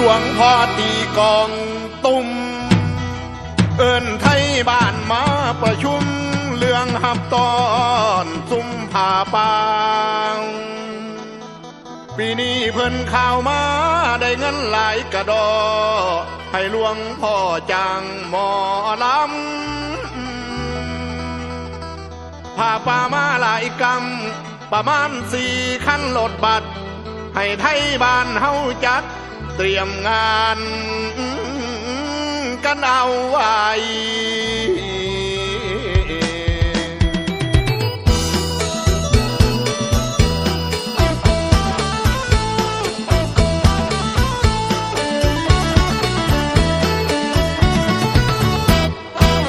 หลวงพ่อตีกองตุ้ม เอินไทยบ้านมาประชุม เรื่องหับตอนซุ่มผ่าปางปีนี้เพิ่นข่าวมาได้เงินหลายกระดอ ให้หลวงพ่อจ้างหมอลำผ่าป่ามาหลายกำประมาณสี่คันรถบัตร ให้ไทยบ้านเฮาจัด เตรียมงานกันเอาไว้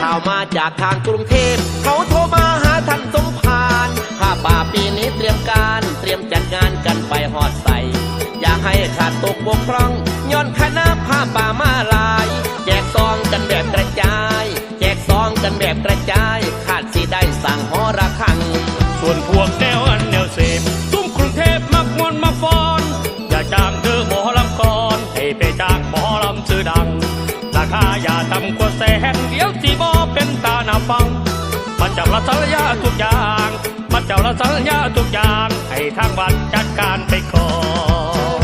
ข่ามาจากทางกรุงเทพ เขาโทรมาหาท่านสมภารผ้าป่าปีนี้เตรียมการ เตรียมจัดงานกันไปหอดใส่อย่าให้ขาดตกบกพร่อง อลำชื่อดัง ราคาอย่าต่ำกว่าแสนเดี๋ยวจีบอเป็นตาหน้าฟัง มันจ้าละสัญญาทุกอย่าง มันจ้าละสัญญาทุกอย่าง ให้ทางวัดจัดการไปก่อน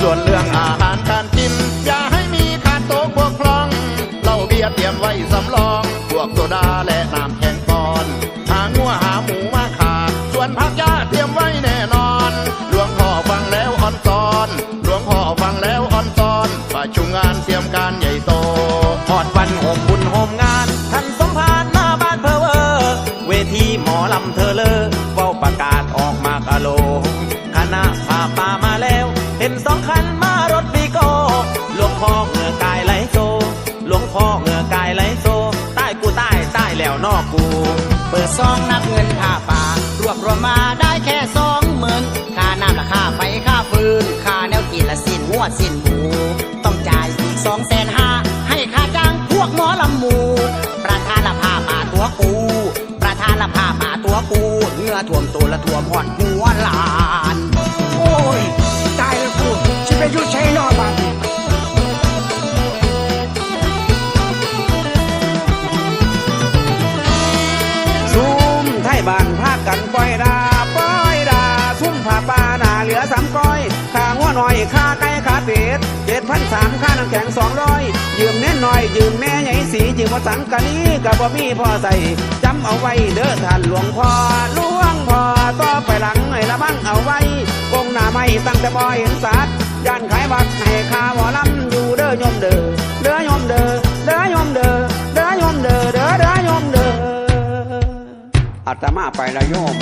ส่วนเรื่องอาหารการกิน อย่าให้มีขาดตกบกพร่องเหล้าเบียร์เตรียมไว้สำรอง พวกโซดาและน้ำ การใหญ่โตหอดวันโฮมบุญโฮมงาน ท่านสมภารมาบ้านเพอเวอร์เวทีหมอลำเธอเลอเว้าประกาศออกมากะโลคณะพาป่ามาแล้ว เห็นสองคันมารถบีโก้หลวงพ่อเหงือกายไหลโซหลวงพ่อเหงือกายไหลโซใต้กูใต้ใต้แล้วนอกกู เปิดซองนับเงินค่าป่ารวบรวมมาได้แค่สองหมื่นค่าน้ำราคาไฟค่าฟืนค่าแนวกินละสิ้นหัวสิ้นหมู หน่อยข้าไก่ข้าเป็ดเจ็ดพันสามค่าน้ำแข็งสองร้อยยืมเน้นหน่อย ยืมแม่ใหญ่สียืมมาสังกะนี้กับบ่มีพ่อใส่จำเอาไว้เด้อท่านหลวงพ่อหลวงพ่อต่อไปหลังให้ละบังเอาไว้กงหน้าไม่ตั้งแต่บ่เห็นสัตว์ย่านขายบัตรให้ข้าหมอลำอยู่เด้อยมเด้อเด้อยมเด้อเด้อยมเด้อเด้อยมเด้อเด้อเด้อยมเด้ออาตมาไปละโยม